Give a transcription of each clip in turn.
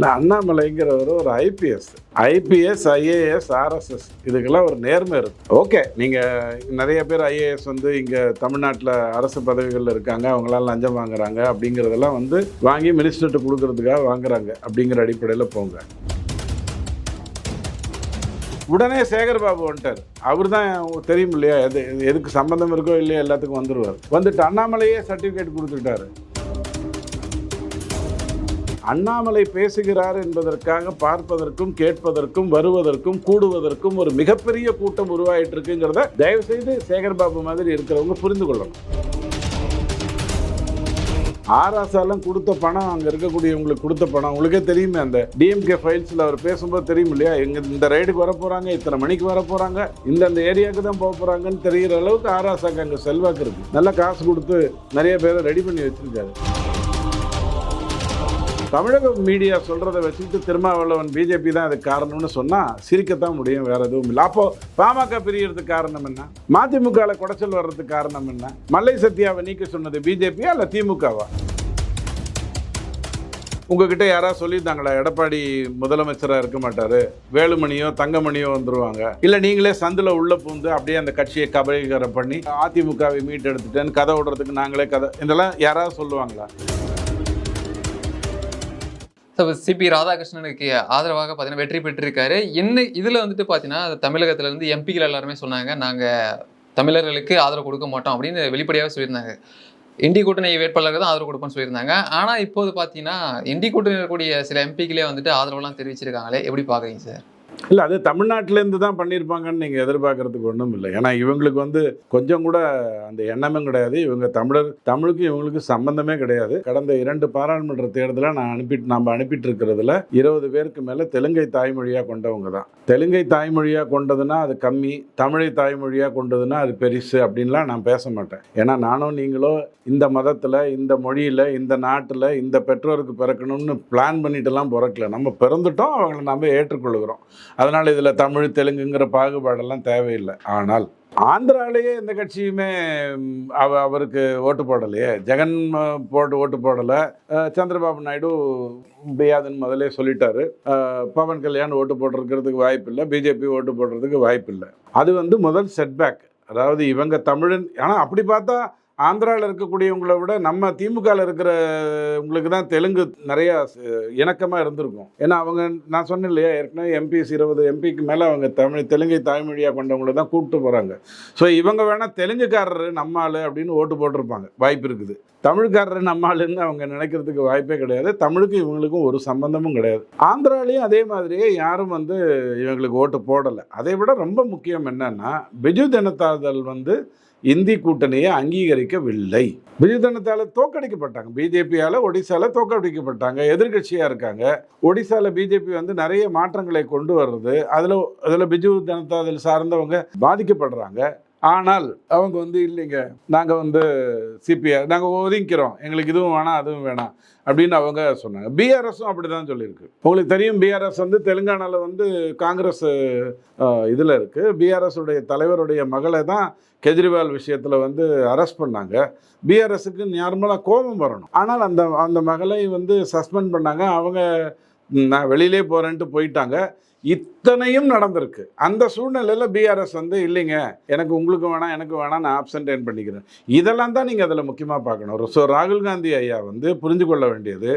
நான் அண்ணாமலைங்கிறவர் ஒரு IPS IPS IAS RSS இதுக்கெல்லாம் ஒரு நேர்மை இருக்கு. ஓகே நீங்கள் நிறைய பேர் ஐஏஎஸ் வந்து இங்கே தமிழ்நாட்டில் அரசு பதவிகளில் இருக்காங்க அவங்களாம் லஞ்சம் வாங்குறாங்க அப்படிங்கிறதெல்லாம் வந்து வாங்கி மினிஸ்டர்கிட்ட கொடுக்கறதுக்காக வாங்குறாங்க அப்படிங்கிற அடிப்படையில் போங்க. உடனே சேகர் பாபு வந்துட்டார். அவர் தான் தெரியும் இல்லையா எது எதுக்கு சம்மந்தம் இருக்கோ இல்லையோ எல்லாத்துக்கும் வந்துடுவார் வந்துட்டு அண்ணாமலையே சர்டிஃபிகேட் கொடுத்துட்டாரு அண்ணாமலை பேசுகிறார் என்பதற்காக பார்ப்பதற்கும் கேட்பதற்கும் வருவதற்கும் கூடுவதற்கும் ஒரு மிகப்பெரிய கூட்டம் உருவாயிட்டு இருக்குங்கிறத தயவு செய்து சேகர் பாபு மாதிரி இருக்கிறவங்க புரிந்து கொள்ளணும். ஆராசாலாம் கொடுத்த பணம் அங்கே இருக்கக்கூடியவங்களுக்கு கொடுத்த பணம். உங்களுக்கே தெரியுமே அந்த டிஎம்கே ஃபைல்ஸில் அவர் பேசும்போது தெரியும் இல்லையா? எங்கள் இந்த ரைடுக்கு வர போகிறாங்க இத்தனை மணிக்கு வர போகிறாங்க இந்த அந்த ஏரியாவுக்கு தான் போக போகிறாங்கன்னு தெரிகிற அளவுக்கு ஆராசாக்கு அங்கே செல்வாக்கு இருக்குது நல்லா காசு கொடுத்து நிறைய பேரை ரெடி பண்ணி வச்சுருக்காரு. தமிழக மீடியா சொல்கிறத வச்சுக்கிட்டு திருமாவளவன் பிஜேபி தான் அதுக்கு காரணம்னு சொன்னால் சிரிக்கத்தான் முடியும் வேற எதுவும் இல்லை. அப்போ பாமக பிரியறதுக்கு காரணம் என்ன? மதிமுகவில் குடைச்சல் வர்றதுக்கு காரணம் என்ன? மல்லை சத்யாவை நீக்க சொன்னது பிஜேபியா இல்லை திமுகவா? உங்ககிட்ட யாராவது சொல்லியிருந்தாங்களா? எடப்பாடி முதலமைச்சராக இருக்க மாட்டார். வேலுமணியோ தங்கமணியோ வந்துருவாங்க. இல்லை நீங்களே சந்தில் உள்ள பூந்து அப்படியே அந்த கட்சியை கபலீகரம் பண்ணி அதிமுகவை மீட்டெடுத்துட்டேன்னு கதை விடுறதுக்கு நாங்களே கதை இதெல்லாம் யாராவது சொல்லுவாங்களா? சிபி ராதாகிருஷ்ணனுக்கு ஆதரவாக பார்த்தீங்கன்னா வெற்றி பெற்றிருக்காரு. என்ன இதில் வந்துட்டு பார்த்தீங்கன்னா தமிழகத்தில் இருந்து எம்பிகள் எல்லாருமே சொன்னாங்க நாங்கள் தமிழர்களுக்கு ஆதரவு கொடுக்க மாட்டோம் அப்படின்னு வெளிப்படையாக சொல்லியிருந்தாங்க. இண்டி கூட்டணி வேட்பாளருக்கு தான் ஆதரவு கொடுப்போம்னு சொல்லியிருந்தாங்க. ஆனால் இப்போது பார்த்தீங்கன்னா இண்டி கூட்டணி இருக்கக்கூடிய சில எம்பிக்களே வந்துட்டு ஆதரவுலாம் தெரிவிச்சிருக்காங்களே. எப்படி பார்க்குறீங்க சார்? இல்லை அது தமிழ்நாட்டிலேருந்து தான் பண்ணியிருப்பாங்கன்னு நீங்கள் எதிர்பார்க்கறதுக்கு ஒன்றும் இல்லை. ஏன்னா இவங்களுக்கு வந்து கொஞ்சம் கூட அந்த எண்ணமும் கிடையாது. இவங்க தமிழர் தமிழுக்கும் இவங்களுக்கு சம்பந்தமே கிடையாது. கடந்த இரண்டு பாராளுமன்ற தேர்தலில் நான் அனுப்பிட்டு நாம் அனுப்பிட்டு இருக்கிறதுல இருபது பேருக்கு மேலே தெலுங்கை தாய்மொழியாக கொண்டவங்க தான். தெலுங்கை தாய்மொழியாக கொண்டதுன்னா அது கம்மி தமிழை தாய்மொழியாக கொண்டதுன்னா அது பெருசு அப்படின்லாம் நான் பேச மாட்டேன். ஏன்னா நானும் நீங்களோ இந்த மதத்தில் இந்த மொழியில் இந்த நாட்டில் இந்த பெற்றோருக்கு பிறக்கணும்னு பிளான் பண்ணிட்டுலாம் பிறக்கல. நம்ம பிறந்துட்டோம் அவங்களை நம்ம ஏற்றுக்கொள்கிறோம். அதனால் இதில் தமிழ் தெலுங்குங்கிற பாகுபாடெல்லாம் தேவையில்லை. ஆனால் ஆந்திராலேயே எந்த கட்சியுமே அவ அவருக்கு ஓட்டு போடலையே. ஜெகன் போட்டு ஓட்டு போடலை. சந்திரபாபு நாயுடு முடியாதுன்னு முதல்ல சொல்லிட்டாரு. பவன் கல்யாண் ஓட்டு போட்டிருக்கிறதுக்கு வாய்ப்பு இல்லை. பிஜேபி ஓட்டு போடுறதுக்கு வாய்ப்பு இல்லை. அது வந்து முதல் செட்பேக் அதாவது இவங்க தமிழன் ஆனால் அப்படி பார்த்தா ஆந்திராவில் இருக்கக்கூடியவங்கள விட நம்ம திமுகவில் இருக்கிற உங்களுக்கு தான் தெலுங்கு நிறையா இணக்கமாக இருந்திருக்கும். ஏன்னா அவங்க நான் சொன்னேன் இல்லையா ஏற்கனவே எம்பிஸ் இருபது எம்பிக்கு மேலே அவங்க தமிழ் தெலுங்கை தாய்மொழியாக கொண்டவங்களை தான் கூப்பிட்டு போகிறாங்க ஸோ இவங்க வேணால் தெலுங்குக்காரரு நம்ம ஆள் அப்படின்னு ஓட்டு போட்டிருப்பாங்க. வாய்ப்பு இருக்குது. தமிழ்காரரு நம்ம ஆளுன்னு அவங்க நினைக்கிறதுக்கு வாய்ப்பே கிடையாது. தமிழுக்கும் இவங்களுக்கும் ஒரு சம்பந்தமும் கிடையாது. ஆந்திராலையும் அதே மாதிரியே யாரும் வந்து இவங்களுக்கு ஓட்டு போடலை. அதை விட ரொம்ப முக்கியம் என்னன்னா பிஜு ஜனதா வந்து இந்தி கூட்டணியை அங்கீகரிக்கவில்லை. பிஜு ஜனதால தோக்கடிக்கப்பட்டாங்க பிஜேபியால் ஒடிசால தோக்கடிக்கப்பட்டாங்க எதிர்க்கட்சியாக இருக்காங்க. ஒடிசால பிஜேபி வந்து நிறைய மாற்றங்களை கொண்டு வர்றது. அதில் அதில் பிஜு ஜனதா அதில் சார்ந்தவங்க பாதிக்கப்படுறாங்க. ஆனால் அவங்க வந்து இல்லைங்க நாங்கள் வந்து சிபிஆர் நாங்கள் ஒதுங்கிக்கிறோம். எங்களுக்கு இதுவும் வேணாம் அதுவும் வேணாம். அப்படின்னு அவங்க சொன்னாங்க. பிஆர்எஸும் அப்படி தான் சொல்லியிருக்கு. உங்களுக்கு தெரியும் பிஆர்எஸ் வந்து தெலுங்கானாவில் வந்து காங்கிரஸ் இதில் இருக்குது பிஆர்எஸுடைய தலைவருடைய மகளை தான் கெஜ்ரிவால் விஷயத்தில் வந்து அரெஸ்ட் பண்ணாங்க. பிஆர்எஸ்க்கு நார்மலாக கோபம் வரணும். ஆனால் அந்த அந்த மகளை வந்து சஸ்பெண்ட் பண்ணாங்க. அவங்க நான் வெளியிலே போகிறேன்ட்டு போயிட்டாங்க. இத்தனையும் நடந்திருக்கு. அந்த சூழ்நிலையில் பிஆர்எஸ் வந்து இல்லைங்க எனக்கு உங்களுக்கு வேணாம் எனக்கு வேணாம் நான் ஆப்சன்டேன் பண்ணிக்கிறேன். இதெல்லாம் தான் நீங்கள் அதில் முக்கியமாக பார்க்கணும். ஸோ ராகுல் காந்தி ஐயா வந்து புரிஞ்சு கொள்ள வேண்டியது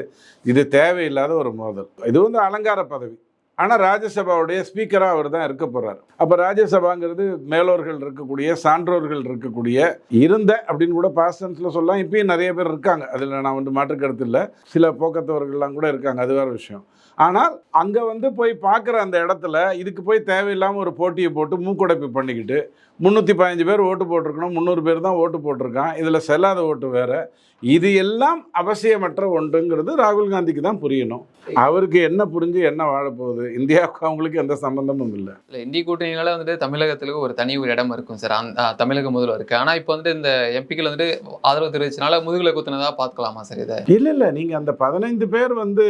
இது தேவையில்லாத ஒரு மோதல். இது வந்து அலங்கார பதவி. ஆனால் ராஜ்யசபாவுடைய ஸ்பீக்கராக அவர் தான் இருக்க போகிறார் அப்போ ராஜ்யசபாங்கிறது மேலோர்கள் இருக்கக்கூடிய சான்றோர்கள் இருக்கக்கூடிய இருந்த அப்படின்னு கூட பாஸ்டன்ஸில் சொல்லலாம். இப்பயும் நிறைய பேர் இருக்காங்க. அதில் நான் வந்து மாற்று கருத்து இல்லை. சில போக்கத்தவர்கள்லாம் கூட இருக்காங்க. அது வேறு விஷயம். ஆனால் அங்கே வந்து போய் பார்க்குற அந்த இடத்துல இதுக்கு போய் தேவையில்லாமல் ஒரு போட்டியை போட்டு மூக்குடைப்பு பண்ணிக்கிட்டு முந்நூற்றி பதினஞ்சு பேர் ஓட்டு போட்டிருக்கணும் முந்நூறு பேர் தான் ஓட்டு போட்டிருக்கான் இதில் செல்லாத ஓட்டு வேறு. இது எல்லாம் அவசியமற்ற ஒன்றுங்கிறது ராகுல் காந்திக்கு தான் புரியணும். அவருக்கு என்ன புரிஞ்சு என்ன வாழப்போகுது? இந்தியாவுக்கு அவங்களுக்கு எந்த சம்பந்தமும் இல்லை. இல்லை இந்திய கூட்டணினால வந்துட்டு தமிழகத்துக்கு ஒரு தனி ஒரு இடம் இருக்கும் சார். தமிழக முதல்வருக்கு ஆனால் இப்போ வந்துட்டு இந்த எம்பிக்கள் வந்துட்டு ஆதரவு தெரிவிச்சனால முதுகுல குத்துனதா பார்க்கலாமா சார் இதை? இல்லை இல்லை. நீங்கள் அந்த பதினைந்து பேர் வந்து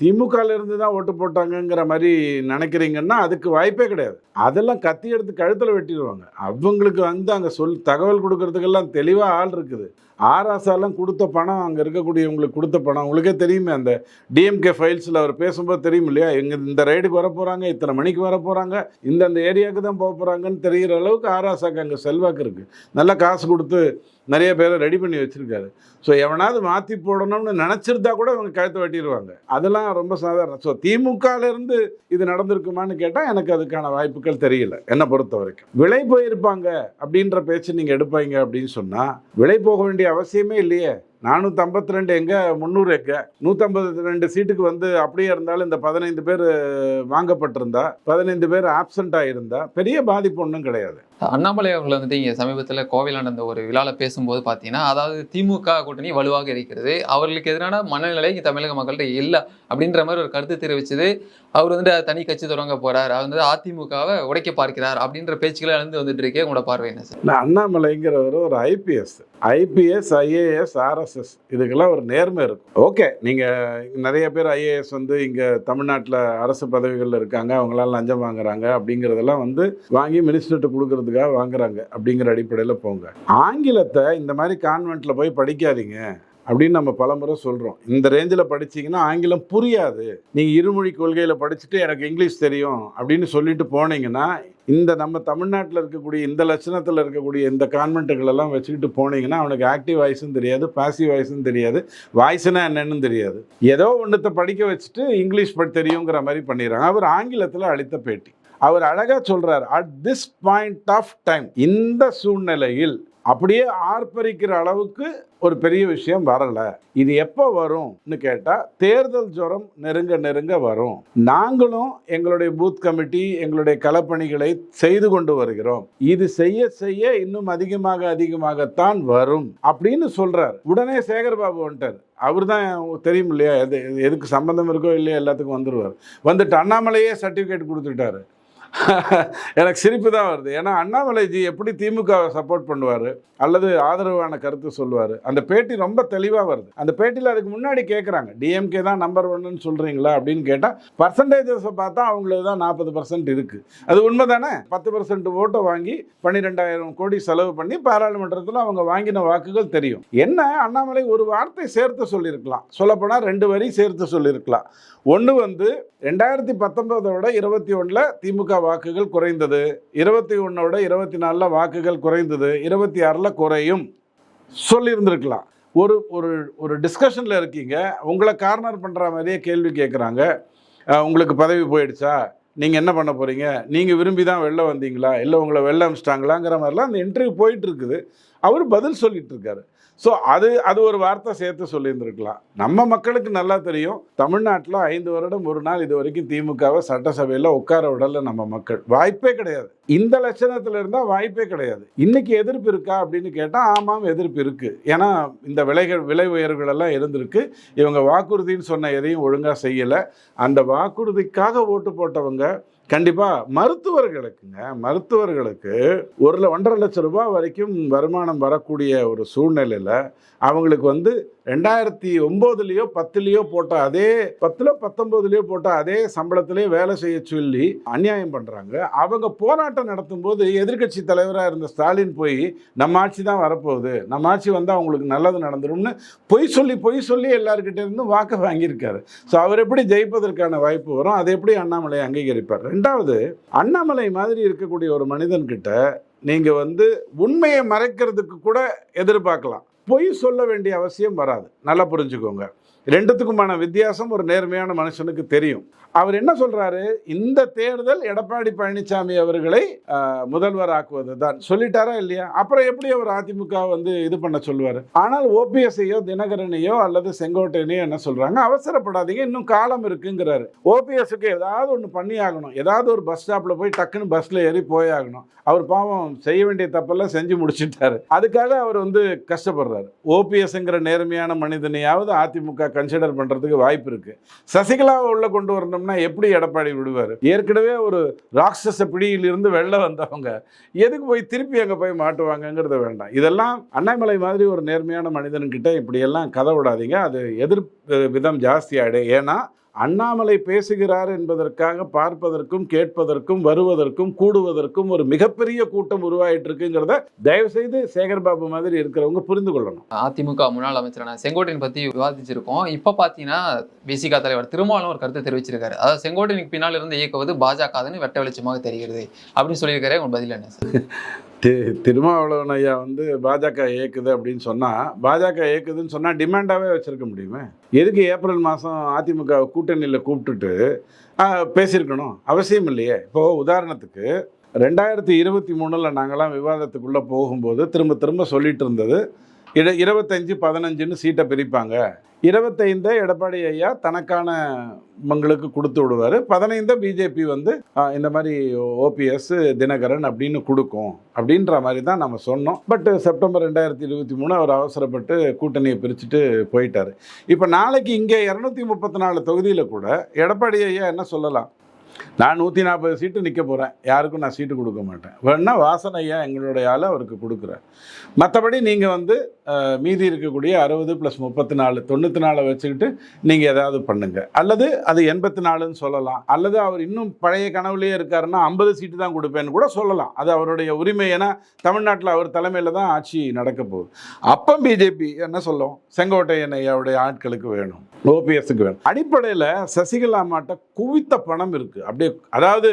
திமுகலேருந்து தான் ஓட்டு போட்டாங்கங்கிற மாதிரி நினைக்கிறீங்கன்னா அதுக்கு வாய்ப்பே கிடையாது. அதெல்லாம் கத்தி எடுத்து கழுத்தில் வெட்டிடுவாங்க. அவங்களுக்கு வந்து அங்கே சொல் தகவல் கொடுக்கறதுக்கெல்லாம் தெளிவாக ஆள் இருக்குது. ஆர்எஸ்ஆர்லாம் கொடுத்த பணம் அங்கே இருக்கக்கூடியவங்களுக்கு கொடுத்த பணம். உங்களுக்கே தெரியுமே அந்த டிஎம்கே ஃபைல்ஸில் அவர் பேசும்போது தெரியும் இல்லையா? எங்க இந்த ரைடுக்கு வர போகிறாங்க இத்தனை மணிக்கு வர போகிறாங்க இந்தந்த ஏரியாவுக்கு தான் போக போகிறாங்கன்னு தெரிகிற அளவுக்கு ஆர்எஸ்ஆக்கு அங்கே செல்வாக்கு இருக்குது நல்லா காசு கொடுத்து நிறைய பேரை ரெடி பண்ணி வச்சுருக்காரு. ஸோ எவனாவது மாற்றி போடணும்னு நினச்சிருந்தா கூட அவங்க கழுத்தை வெட்டிடுவாங்க அதெல்லாம் ரொம்ப சாதாரணம் ஸோ திமுகலேருந்து இது நடந்திருக்குமான்னு கேட்டால் எனக்கு அதுக்கான வாய்ப்புகள் தெரியல என்னை பொறுத்த வரைக்கும். விலை போயிருப்பாங்க அப்படின்ற பேச்சு நீங்கள் எடுப்பீங்க அப்படின்னு சொன்னால் விலை போக வேண்டிய அவசியமே இல்லையே. நானூற்றி ஐம்பத்தி ரெண்டு எங்கே? முந்நூறு எங்கே? நூற்றம்பத்தி ரெண்டு சீட்டுக்கு வந்து அப்படியே இருந்தாலும் இந்த பதினைந்து பேர் வாங்கப்பட்டிருந்தா பதினைந்து பேர் ஆப்சண்ட் இருந்தால் பெரிய பாதிப்பு ஒன்றும் கிடையாது. அண்ணாமலை அவர்கள் வந்துட்டு இங்கே சமீபத்தில் கோவையில் நடந்த ஒரு விழாவில் பேசும்போது பார்த்தீங்கன்னா அதாவது திமுக கூட்டணி வலுவாக இருக்கிறது. அவர்களுக்கு எதிரான மனநிலை இங்கே தமிழக மக்கள்கிட்ட இல்லை அப்படின்ற மாதிரி ஒரு கருத்து தெரிவிச்சது. அவர் வந்துட்டு தனி கட்சி தொடங்க போகிறார் அவர் வந்து அதிமுகவை உடைக்க பார்க்கிறார் அப்படின்ற பேச்சுக்களை எழுந்து வந்துட்டு இருக்கே உங்களோட பார்வை என்ன சார்? அண்ணாமலைங்கிறவர் ஒரு ஐபிஎஸ் ஐபிஎஸ் ஐஏஎஸ் ஆர்எஸ்எஸ் இதுக்கெல்லாம் ஒரு நேர்மை இருக்கும். ஓகே நீங்கள் நிறைய பேர் ஐஏஎஸ் வந்து இங்கே தமிழ்நாட்டில் அரசு பதவிகளில் இருக்காங்க. அவங்களால லஞ்சம் வாங்குறாங்க அப்படிங்கிறதெல்லாம் வந்து வாங்கி மினிஸ்டர்கிட்ட கொடுக்கறதுக்காக வாங்குறாங்க அப்படிங்கிற அடிப்படையில் போங்க. ஆங்கிலத்தை இந்த மாதிரி கான்வென்ட்டில் போய் படிக்காதீங்க அப்படின்னு நம்ம பலமுறை சொல்கிறோம் இந்த ரேஞ்சில் படிச்சிங்கன்னா ஆங்கிலம் புரியாது. நீங்கள் இருமொழி கொள்கையில் படிச்சுட்டு எனக்கு இங்கிலீஷ் தெரியும் அப்படின்னு சொல்லிட்டு போனீங்கன்னா இந்த நம்ம தமிழ்நாட்டில் இருக்கக்கூடிய இந்த லட்சணத்தில் இருக்கக்கூடிய இந்த கான்வென்ட்டுகளெல்லாம் வச்சுக்கிட்டு போனீங்கன்னா அவனுக்கு ஆக்டிவ் வாய்ஸும் தெரியாது பாசிவ் வாய்ஸும் தெரியாது வாய்ஸ்னா என்னன்னு தெரியாது. ஏதோ ஒன்றத்தை படிக்க வச்சுட்டு இங்கிலீஷ் படி தெரியுங்கிற மாதிரி பண்ணிடுறாங்க. அவர் ஆங்கிலத்தில் அளித்த பேட்டி. அவர் அழகாக சொல்கிறார் at this point of time இந்த சூழ்நிலையில் அப்படியே ஆர்ப்பரிக்கிற அளவுக்கு ஒரு பெரிய விஷயம் வரல. இது எப்போ வரும்னு கேட்டால் தேர்தல் ஜுரம் நெருங்க நெருங்க வரும். நாங்களும் எங்களுடைய பூத் கமிட்டி எங்களுடைய களப்பணிகளை செய்து கொண்டு வருகிறோம். இது செய்ய செய்ய இன்னும் அதிகமாக அதிகமாகத்தான் வரும். அப்படின்னு சொல்றார். உடனே சேகர்பாபு வந்துட்டார். அவர் தான் தெரியும் இல்லையா எது எதுக்கு சம்பந்தம் இருக்கோ இல்லையா எல்லாத்துக்கும் வந்துடுவார் வந்துட்டு அண்ணாமலையே சர்டிஃபிகேட் கொடுத்துட்டாரு. எனக்கு சிரிப்பு தான் வருது. ஏன்னா அண்ணாமலைஜி எப்படி திமுகவை சப்போர்ட் பண்ணுவார்? அல்லது ஆதரவான கருத்து சொல்லுவார்? அந்த பேட்டி ரொம்ப தெளிவாக வருது. அந்த பேட்டியில் அதுக்கு முன்னாடி கேட்குறாங்க டிஎம்கே தான் நம்பர் ஒன்னு சொல்கிறீங்களா அப்படின்னு கேட்டால் பர்சன்டேஜஸை பார்த்தா அவங்களுக்கு தான் நாற்பது பர்சன்ட் இருக்குது அது உண்மை தானே பத்து பர்சன்ட் ஓட்டை வாங்கி பன்னிரெண்டாயிரம் கோடி செலவு பண்ணி பாராளுமன்றத்தில் அவங்க வாங்கின வாக்குகள் தெரியும். என்ன? அண்ணாமலை ஒரு வார்த்தை சேர்த்து சொல்லியிருக்கலாம். சொல்லப்போனால் ரெண்டு வரி சேர்த்து சொல்லியிருக்கலாம். ஒன்று வந்து ரெண்டாயிரத்தி பத்தொன்பதோட இருபத்தி ஒன்றில் திமுக வாக்குகள் குறைந்தது. இருபத்தி ஒன்றோட இருபத்தி நாலில் வாக்குகள் குறைந்தது. இருபத்தி ஆறில் குறையும். சொல்லியிருந்திருக்கலாம். ஒரு ஒரு ஒரு டிஸ்கஷனில் இருக்கீங்க. உங்களை கார்னர் பண்ணுற மாதிரியே கேள்வி கேட்குறாங்க உங்களுக்கு பதவி போயிடுச்சா? நீங்கள் என்ன பண்ண போகிறீங்க நீங்கள் விரும்பி தான் வெளில வந்தீங்களா? இல்லை உங்களை வெளில அமிச்சிட்டாங்களாங்கிற மாதிரிலாம் அந்த இன்டர்வியூ போயிட்டு இருக்குது. அவர் பதில் சொல்லிட்டு இருக்காரு. ஸோ அது அது ஒரு வார்த்தை சேர்த்து சொல்லியிருந்திருக்கலாம். நம்ம மக்களுக்கு நல்லா தெரியும் தமிழ்நாட்டில் ஐந்து வருடம் ஒரு நாள் இது வரைக்கும் திமுகவை சட்டசபையில் உட்கார விடல நம்ம மக்கள். வாய்ப்பே கிடையாது. இந்த லட்சணத்தில் இருந்தால் வாய்ப்பே கிடையாது. இன்னைக்கு எதிர்ப்பு இருக்கா அப்படின்னு கேட்டால் ஆமாம் எதிர்ப்பு இருக்குது ஏன்னா இந்த விலைகள் விலை உயர்வுகள் எல்லாம் இருந்திருக்கு. இவங்க வாக்குறுதின்னு சொன்ன எதையும் ஒழுங்காக செய்யலை. அந்த வாக்குறுதிக்காக ஓட்டு போட்டவங்க கண்டிப்பாக மருத்துவர்களுக்குங்க மருத்துவர்களுக்கு ஒரு ஒன்றரை லட்சம் ரூபாய் வரைக்கும் வருமானம் வரக்கூடிய ஒரு சூழ்நிலையில் அவங்களுக்கு வந்து ரெண்டாயிரத்தி ஒம்போதுலேயோ பத்துலேயோ போட்ட அதே பத்தில் பத்தொம்போதுலேயோ போட்ட அதே சம்பளத்திலே வேலை செய்ய சொல்லி அநியாயம் பண்ணுறாங்க அவங்க போராட்டம் நடத்தும் போது எதிர்க்கட்சி தலைவராக இருந்த ஸ்டாலின் போய் நம்ம ஆட்சி தான் வரப்போகுது. நம்ம ஆட்சி வந்தால் அவங்களுக்கு நல்லது நடந்துடும்னு பொய் சொல்லி பொய் சொல்லி எல்லாருக்கிட்ட இருந்து வாக்கு வாங்கியிருக்காரு. ஸோ அவர் எப்படி ஜெயிப்பதற்கான வாய்ப்பு வரும்? அதை எப்படி அண்ணாமலை அங்கீகரிப்பார்? ரெண்டாவது அண்ணாமலை மாதிரி இருக்கக்கூடிய ஒரு மனிதன்கிட்ட நீங்கள் வந்து உண்மையை மறைக்கிறதுக்கு கூட எதிர்பார்க்கலாம். பொய் சொல்ல வேண்டிய அவசியம் வராது. நல்லா புரிஞ்சுக்கோங்க. ரெண்டுத்துக்குமான வித்தியாசம் ஒரு நேர்மையான மனுஷனுக்கு தெரியும். அவர் என்ன சொல்கிறாரு இந்த தேர்தல் எடப்பாடி பழனிசாமி அவர்களை முதல்வர் ஆக்குவது தான் சொல்லிட்டாரா இல்லையா? அப்புறம் எப்படி அவர் அதிமுக வந்து இது பண்ண சொல்லுவார்? ஆனால் ஓபிஎஸ்ஐயோ தினகரனையோ அல்லது செங்கோட்டையனையோ என்ன சொல்கிறாங்க அவசரப்படாதீங்க இன்னும் காலம் இருக்குங்கிறாரு. ஓபிஎஸ்க்கு ஏதாவது ஒன்று பண்ணி ஆகணும் ஏதாவது ஒரு பஸ் ஸ்டாப்பில் போய் டக்குன்னு பஸ்ல ஏறி போய் ஆகணும் அவர் பாவம் செய்ய வேண்டிய தப்பெல்லாம் செஞ்சு முடிச்சுட்டாரு. அதுக்காக அவர் வந்து கஷ்டப்படுறாரு. ஓபிஎஸ்ங்கிற நேர்மையான மனிதனையாவது அதிமுக கன்சிடர் பண்ணுறதுக்கு வாய்ப்பு இருக்குது சசிகலாவை உள்ளே கொண்டு வரணும் வரணும்னா எப்படி எடப்பாடி விடுவார்? ஏற்கனவே ஒரு ராட்சச பிடியிலிருந்து வெளில வந்தவங்க எதுக்கு போய் திருப்பி அங்கே போய் மாட்டுவாங்கங்கிறது வேண்டாம். இதெல்லாம் அண்ணாமலை மாதிரி ஒரு நேர்மையான மனிதன்கிட்ட இப்படியெல்லாம் கதை விடாதீங்க. அது எதிர்ப்பு விதம் ஜாஸ்தி ஆகிடும் ஏன்னா அண்ணாமலை பேசுகிறார் என்பதற்காக பார்ப்பதற்கும் கேட்பதற்கும் வருவதற்கும் கூடுவதற்கும் ஒரு மிகப்பெரிய கூட்டம் உருவாயிட்டு இருக்குங்கிறத தயவு செய்து சேகர்பாபு மாதிரி இருக்கிறவங்க புரிந்து கொள்ளணும். அதிமுக முன்னாள் அமைச்சரான செங்கோட்டையன் பத்தி விவாதிச்சிருக்கோம். இப்ப பாத்தீங்கன்னா விசிகா தலைவர் திருமாவளவன் ஒரு கருத்தை தெரிவிச்சிருக்காரு. அதாவது செங்கோட்டையனுக்கு பின்னால் இருந்து இயக்குவது பாஜகன்னு வெட்ட வெளிச்சமாக தெரிகிறது. அப்படின்னு சொல்லியிருக்காரு. உங்க பதில் என்ன சார்? தி- திருமாவளவன் ஐயா வந்து பாஜக இயக்குது அப்படின்னு சொன்னால் பாஜக இயக்குதுன்னு சொன்னால் டிமாண்டாகவே வச்சுருக்க முடியுமே? எதுக்கு ஏப்ரல் மாதம் அதிமுக கூட்டணியில் கூப்பிட்டுட்டு பேசியிருக்கணும்? அவசியம் இல்லையே. இப்போது உதாரணத்துக்கு ரெண்டாயிரத்தி இருபத்தி மூணில் நாங்களாம் விவாதத்துக்குள்ளே போகும்போது திரும்ப திரும்ப சொல்லிட்டு இருந்தது இட இருபத்தஞ்சு பதினஞ்சுன்னு சீட்டை பிரிப்பாங்க. இருபத்தைந்தை எடப்பாடி ஐயா தனக்கான மங்களுக்கு கொடுத்து விடுவார். பதினைந்தை பிஜேபி வந்து இந்த மாதிரி ஓபிஎஸ் தினகரன் அப்படின்னு கொடுக்கும். அப்படின்ற மாதிரி தான் நம்ம சொன்னோம். பட் செப்டம்பர் ரெண்டாயிரத்தி இருபத்தி மூணு அவர் அவசரப்பட்டு கூட்டணியை பிரிச்சுட்டு போயிட்டார். இப்போ நாளைக்கு இங்கே இரநூத்தி முப்பத்தி நாலு தொகுதியில் கூட எடப்பாடி ஐயா என்ன சொல்லலாம்? நான் நூற்றி நாற்பது சீட்டு நிற்க போகிறேன் யாருக்கும் நான் சீட்டு கொடுக்க மாட்டேன். வேணால் வாசனையா எங்களுடைய ஆளை அவருக்கு கொடுக்குறேன். மற்றபடி நீங்கள் வந்து மீதி இருக்கக்கூடிய அறுபது ப்ளஸ் முப்பத்தி நாலு தொண்ணூற்றி நாலை வச்சுக்கிட்டு நீங்கள் ஏதாவது பண்ணுங்கள் அல்லது அது எண்பத்தி நாலுன்னு சொல்லலாம். அல்லது அவர் இன்னும் பழைய கனவுலேயே இருக்காருன்னா ஐம்பது சீட்டு தான் கொடுப்பேன்னு கூட சொல்லலாம். அது அவருடைய உரிமை. ஏன்னா தமிழ்நாட்டில் அவர் தலைமையில் தான் ஆட்சி நடக்க போகுது. அப்போ பிஜேபி என்ன சொல்லும்? செங்கோட்டையன் ஐயாவுடைய ஆட்களுக்கு வேணும். ஓபிஎஸ்க்கு வேணும். அடிப்படையில் சசிகலா மாட்ட குவித்த பணம் இருக்குது அப்படியே அதாவது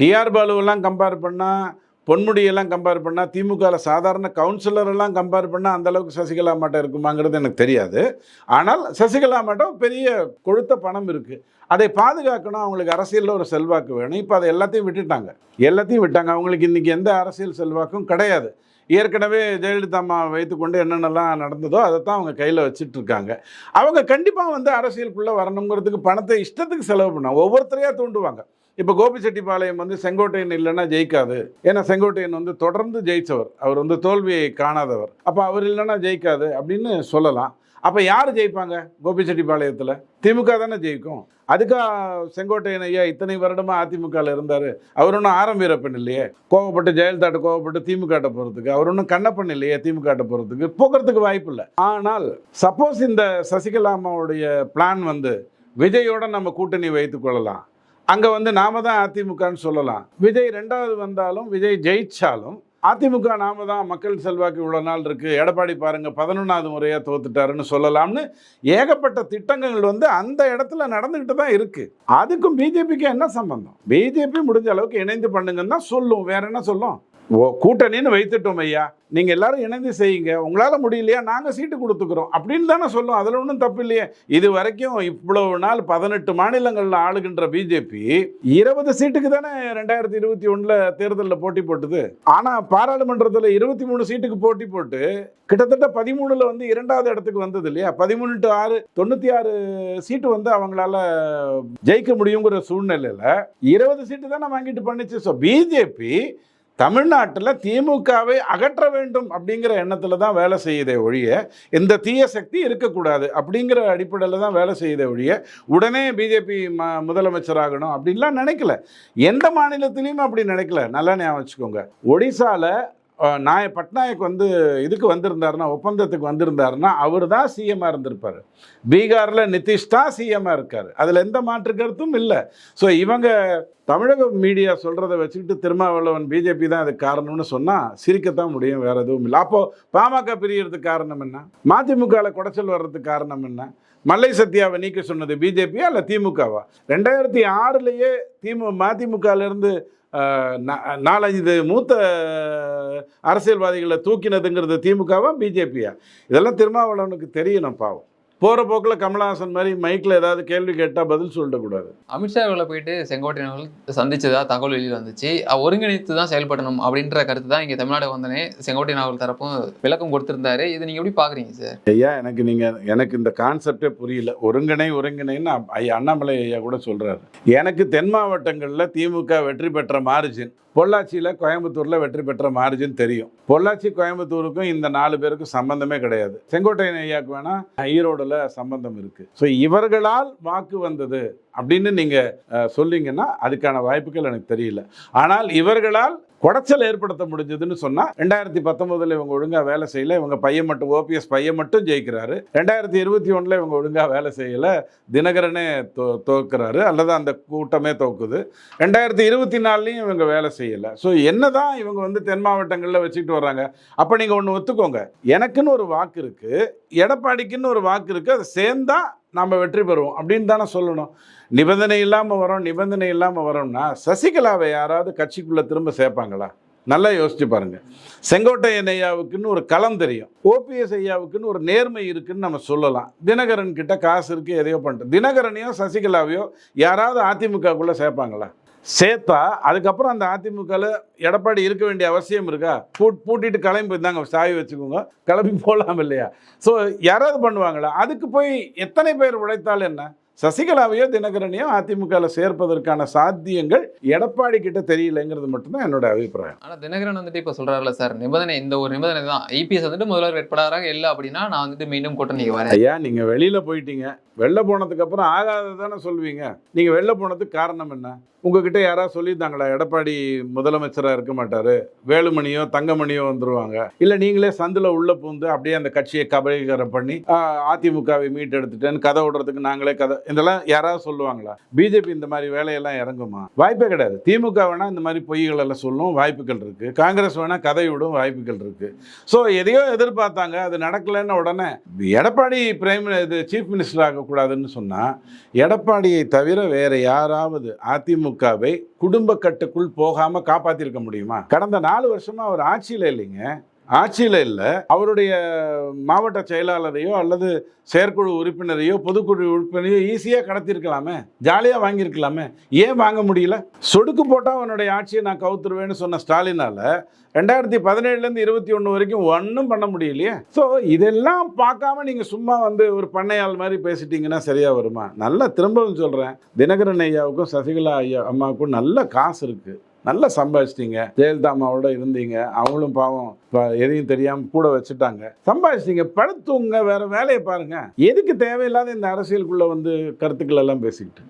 டிஆர் பாலுவெல்லாம் கம்பேர் பண்ணால் பொன்முடியெல்லாம் கம்பேர் பண்ணால் திமுகவில் சாதாரண கவுன்சிலரெல்லாம் கம்பேர் பண்ணால் அந்தளவுக்கு சசிகலா மாட்டம் இருக்குமாங்கிறது எனக்கு தெரியாது. ஆனால் சசிகலா மாட்டம் பெரிய கொழுத்த பணம் இருக்குது அதை பாதுகாக்கணும். அவங்களுக்கு அரசியலில் ஒரு செல்வாக்கு வேணும். இப்போ அதை எல்லாத்தையும் விட்டுட்டாங்க. எல்லாத்தையும் விட்டாங்க. அவங்களுக்கு இன்றைக்கி எந்த அரசியல் செல்வாக்கும் கிடையாது. ஏற்கனவே ஜெயலலிதா அம்மா வைத்துக்கொண்டு என்னென்னலாம் நடந்ததோ அதைத்தான் அவங்க கையில் வச்சுட்டு இருக்காங்க அவங்க கண்டிப்பாக வந்து அரசியலுக்குள்ளே வரணுங்கிறதுக்கு பணத்தை இஷ்டத்துக்கு செலவு பண்ணாங்க ஒவ்வொருத்தரையாக தூண்டுவாங்க. இப்போ கோபிச்செட்டிப்பாளையம் வந்து செங்கோட்டையன் இல்லைன்னா ஜெயிக்காது. ஏன்னா செங்கோட்டையன் வந்து தொடர்ந்து ஜெயித்தவர் அவர் வந்து தோல்வியை காணாதவர். அப்போ அவர் இல்லைன்னா ஜெயிக்காது அப்படின்னு சொல்லலாம். அப்போ யார் ஜெயிப்பாங்க? கோபிச்செட்டிப்பாளையத்தில் திமுக தானே ஜெயிக்கும். அதுக்காக செங்கோட்டையன் ஐயா இத்தனை வருடமாக அதிமுகவில் இருந்தார். அவர் ஒன்றும் ஆரம் வீரப்பன் இல்லையே. கோவப்பட்டு ஜெயலலிதாட்ட கோவப்பட்டு திமுகட்ட போகிறதுக்கு அவர் ஒன்றும் கண்ணப்பன் இல்லையே திமுகட்ட போகிறதுக்கு போகிறதுக்கு வாய்ப்பு இல்லை. ஆனால் சப்போஸ் இந்த சசிகலாமாவுடைய பிளான் வந்து விஜயோட நம்ம கூட்டணி வைத்து கொள்ளலாம். அங்கே வந்து நாம தான் அதிமுகன்னு சொல்லலாம். விஜய் ரெண்டாவது வந்தாலும் விஜய் ஜெயிச்சாலும் அதிமுக நாம தான் மக்கள் செல்வாக்கு இவ்வளோ நாள் இருக்குது எடப்பாடி பாருங்கள் பதினொன்றாவது முறையாக தோத்துட்டாருன்னு சொல்லலாம்னு ஏகப்பட்ட திட்டங்கள் வந்து அந்த இடத்துல நடந்துக்கிட்டு தான் இருக்குது அதுக்கும் பிஜேபிக்கு என்ன சம்பந்தம்? பிஜேபி முடிஞ்ச அளவுக்கு இணைந்து பண்ணுங்கன்னு தான் சொல்லும். வேற என்ன சொல்லும்? கூட்டணின்னு வைத்துட்டோம் ஐயா. நீங்கள் எல்லாரும் இணைந்து செய்யுங்க. உங்களால் முடியலையா? நாங்கள் சீட்டு கொடுத்துக்கிறோம். அப்படின்னு தானே சொல்லும். அதில் ஒன்றும் தப்பு இல்லையே. இது வரைக்கும் இவ்வளவு நாள் பதினெட்டு மாநிலங்களில் ஆளுகின்ற பிஜேபி இருபது சீட்டுக்கு தானே ரெண்டாயிரத்தி இருபத்தி ஒன்றில் தேர்தலில் போட்டி போட்டுது? ஆனால் பாராளுமன்றத்தில் இருபத்தி மூணு சீட்டுக்கு போட்டி போட்டு கிட்டத்தட்ட பதிமூணில் வந்து இரண்டாவது இடத்துக்கு வந்தது இல்லையா? பதிமூணு டு ஆறு தொண்ணூற்றி ஆறு சீட்டு வந்து அவங்களால ஜெயிக்க முடியுங்கிற சூழ்நிலையில் இருபது சீட்டு தானே வாங்கிட்டு பண்ணிச்சு. ஸோ பிஜேபி தமிழ்நாட்டில் திமுகவை அகற்ற வேண்டும் அப்படிங்கிற எண்ணத்தில் தான் வேலை செய்யுதே ஒழிய இந்த தீய சக்தி இருக்கக்கூடாது அப்படிங்கிற அடிப்படையில் தான் வேலை செய்யுதே ஒழிய உடனே பிஜேபி ம முதலமைச்சராகணும் அப்படின்லாம் நினைக்கல. எந்த மாநிலத்திலையும் அப்படி நினைக்கல. நல்லா ஞாபகம் வச்சுக்கோங்க. ஒடிசாவில் நாய பட்நாயக் வந்து இதுக்கு வந்திருந்தாருன்னா ஒப்பந்தத்துக்கு வந்திருந்தாருன்னா அவர் தான் சிஎம்மாக இருந்திருப்பார். பீகாரில் நிதிஷ் தான் சிஎம்மாக இருக்கார். அதில் எந்த மாற்று கருத்தும் இல்லை. ஸோ இவங்க தமிழக மீடியா சொல்கிறத வச்சுக்கிட்டு திருமாவளவன் பிஜேபி தான் அதுக்கு காரணம்னு சொன்னால் சிரிக்கத்தான் முடியும் வேறு எதுவும் இல்லை. அப்போது பாமக பிரியறதுக்கு காரணம் என்ன? மதிமுகவில் குடைச்சல் வர்றதுக்கு காரணம் என்ன? மல்லை சத்யாவை நீக்க சொன்னது பிஜேபியா இல்லை திமுகவா? ரெண்டாயிரத்தி ஆறுலேயே திமு மதிமுகலேருந்து நாலஞ்சு மூத்த அரசியல்வாதிகளை தூக்கினதுங்கிறது திமுகவா பிஜேபியா? இதெல்லாம் திருமாவளவனுக்கு தெரியணும் பாவம். போகிற போக்கில் கமலஹாசன் மாதிரி மைக்கில் ஏதாவது கேள்வி கேட்டால் பதில் சொல்லிடக்கூடாது அமித்ஷா அவர்களை போயிட்டு செங்கோட்டையன் அவர்கள் சந்திச்சதா தகவல் வெளியில் வந்துச்சு. ஒருங்கிணைத்து தான் செயல்படணும் அப்படின்ற கருத்து தான் இங்கே தமிழ்நாடு வந்தனே செங்கோட்டையன் அவர்கள் தரப்பும் விளக்கம் கொடுத்திருந்தாரு. இதை நீங்க எப்படி பாக்குறீங்க சார்? ஐயா எனக்கு நீங்கள் எனக்கு இந்த கான்செப்டே புரியல. ஒருங்கிணை ஒருங்கிணைன்னு ஐயா அண்ணாமலை ஐயா கூட சொல்கிறாரு எனக்கு தென் மாவட்டங்களில் திமுக வெற்றி பெற்ற மார்ஜின் பொள்ளாச்சியில் கோயம்புத்தூரில் வெற்றி பெற்ற மார்ஜின் தெரியும். பொள்ளாச்சி கோயம்புத்தூருக்கும் இந்த நாலு பேருக்கும் சம்பந்தமே கிடையாது. செங்கோட்டையன் ஐயாக்கு வேணால் ஈரோடில் சம்பந்தம் இருக்குது ஸோ இவர்களால் வாக்கு வந்தது அப்படின்னு நீங்கள் சொல்லிங்கன்னா அதுக்கான வாய்ப்புகள் எனக்கு தெரியல. ஆனால் இவர்களால் குடைச்சல் ஏற்படுத்த முடிஞ்சதுன்னு சொன்னால் ரெண்டாயிரத்தி பத்தொம்போதில் இவங்க ஒழுங்காக வேலை செய்யல. இவங்க பையன் மட்டும் ஓபிஎஸ் பையன் மட்டும் ஜெயிக்கிறாரு. ரெண்டாயிரத்தி இருபத்தி ஒன்றில் இவங்க ஒழுங்காக வேலை செய்யலை. தினகரனே தோ தோக்குறாரு. அல்லது அந்த கூட்டமே தோக்குது. ரெண்டாயிரத்தி இருபத்தி நாலுலேயும் இவங்க வேலை செய்யலை. ஸோ என்ன தான் இவங்க வந்து தென் மாவட்டங்களில் வச்சுக்கிட்டு வர்றாங்க. அப்போ நீங்கள் ஒன்று ஒத்துக்கோங்க. எனக்குன்னு ஒரு வாக்கு இருக்குது எடப்பாடிக்குன்னு ஒரு வாக்கு இருக்குது அது சேர்ந்தால் நாம் வெற்றி பெறுவோம் அப்படின்னு தானே சொல்லணும். நிபந்தனை இல்லாமல் வரோம் நிபந்தனை இல்லாமல் வரோம்னா சசிகலாவை யாராவது கட்சிக்குள்ளே திரும்ப சேர்ப்பாங்களா? நல்லா யோசிச்சு பாருங்க. செங்கோட்டையன் ஐயாவுக்குன்னு ஒரு களம் தெரியும். ஓபிஎஸ் ஐயாவுக்குன்னு ஒரு நேர்மை இருக்குன்னு நம்ம சொல்லலாம். தினகரன் கிட்ட காசு இருக்கு எதையோ பண்ணிட்டு. தினகரனையோ சசிகலாவையோ யாராவது அதிமுகக்குள்ளே சேர்ப்பாங்களா? சேர்த்தா அதுக்கப்புறம் அந்த அதிமுகவில் எடப்பாடி இருக்க வேண்டிய அவசியம் இருக்கா? பூட் பூட்டிட்டு கிளம்பி இருந்தாங்க சாவி வச்சுக்கோங்க. கிளம்பி போகலாம் இல்லையா? ஸோ யாராவது பண்ணுவாங்களா? அதுக்கு போய் எத்தனை பேர் உழைத்தால் என்ன? சசிகலாவையோ தினகரனையோ அதிமுகவில் சேர்ப்பதற்கான சாத்தியங்கள் எடப்பாடி கிட்ட தெரியலைங்கிறது மட்டும்தான் என்னோட அபிப்பிராயம். ஆனா தினகரன் வந்துட்டு இப்ப சொல்றாருல சார் நிபந்தனை இந்த ஒரு நிபந்தனை தான். ஐபிஎஸ் வந்துட்டு முதல்வர் வேட்பாளராக இல்லை அப்படின்னா நான் வந்துட்டு மீண்டும் கூட்டணிக்கு வரேன். ஐயா நீங்க வெளியில போயிட்டீங்க. வெளில போனதுக்கப்புறம் ஆகாத தானே சொல்லுவீங்க நீங்கள் வெளில போனதுக்கு காரணம் என்ன? உங்ககிட்ட யாராவது சொல்லியிருந்தாங்களா? எடப்பாடி முதலமைச்சராக இருக்க மாட்டார். வேலுமணியோ தங்கமணியோ வந்துடுவாங்க இல்லை நீங்களே சந்தில் உள்ளே பூந்து அப்படியே அந்த கட்சியை கபலீகரம் பண்ணி அதிமுகவை அதிமுகவை மீட்டெடுத்துட்டேன்னு கதை விடுறதுக்கு நாங்களே கதை இதெல்லாம் யாராவது சொல்லுவாங்களா? பிஜேபி இந்த மாதிரி வேலையெல்லாம் இறங்குமா? வாய்ப்பே கிடையாது. திமுக வேணால் இந்த மாதிரி பொய்கள் எல்லாம் சொல்லும் வாய்ப்புகள் இருக்குது காங்கிரஸ் வேணால் கதை விடும் வாய்ப்புகள் இருக்குது ஸோ எதையோ எதிர்பார்த்தாங்க. அது நடக்கலைன்னு உடனே எடப்பாடி பிரைம் இது சீஃப் மினிஸ்டராக ஆகக்கூடாதுன்னு சொன்னால் எடப்பாடியை தவிர வேற யாராவது அதிமுகவை குடும்ப கட்டுக்குள் போகாமல் காப்பாற்றிருக்க முடியுமா? கடந்த நாலு வருஷமாக அவர் ஆட்சியில் இல்லைங்க. ஆட்சியில் இல்லை. அவருடைய மாவட்ட செயலாளரையோ அல்லது செயற்குழு உறுப்பினரையோ பொதுக்குழு உறுப்பினரையோ ஈஸியாக கடத்திருக்கலாமே ஜாலியாக வாங்கியிருக்கலாமே. ஏன் வாங்க முடியல? சொடுக்கு போட்டால் அவனுடைய ஆட்சியை நான் கவுத்துருவேன்னு சொன்ன ஸ்டாலினால் ரெண்டாயிரத்தி பதினேழுலேருந்து இருபத்தி ஒன்று வரைக்கும் ஒன்றும் பண்ண முடியலையே. ஸோ இதெல்லாம் பார்க்காம நீங்கள் சும்மா வந்து ஒரு பண்ணையாள் மாதிரி பேசிட்டீங்கன்னா சரியாக வருமா? நல்லா திரும்பவும் சொல்கிறேன் தினகரன் ஐயாவுக்கும் சசிகலா ஐயா அம்மாவுக்கும் நல்ல காசு இருக்குது நல்லா சம்பாதிச்சிட்டீங்க. ஜெயலலிதா அம்மாவோட இருந்தீங்க. அவங்களும் பாவம் இப்போ எதையும் தெரியாமல் கூட வச்சுட்டாங்க. சம்பாதிச்சிட்டீங்க. படுத்துங்க வேற வேலையை பாருங்க. எதுக்கு தேவையில்லாத இந்த அரசியலுக்குள்ள வந்து கருத்துக்கள் எல்லாம் பேசிக்கிட்டு?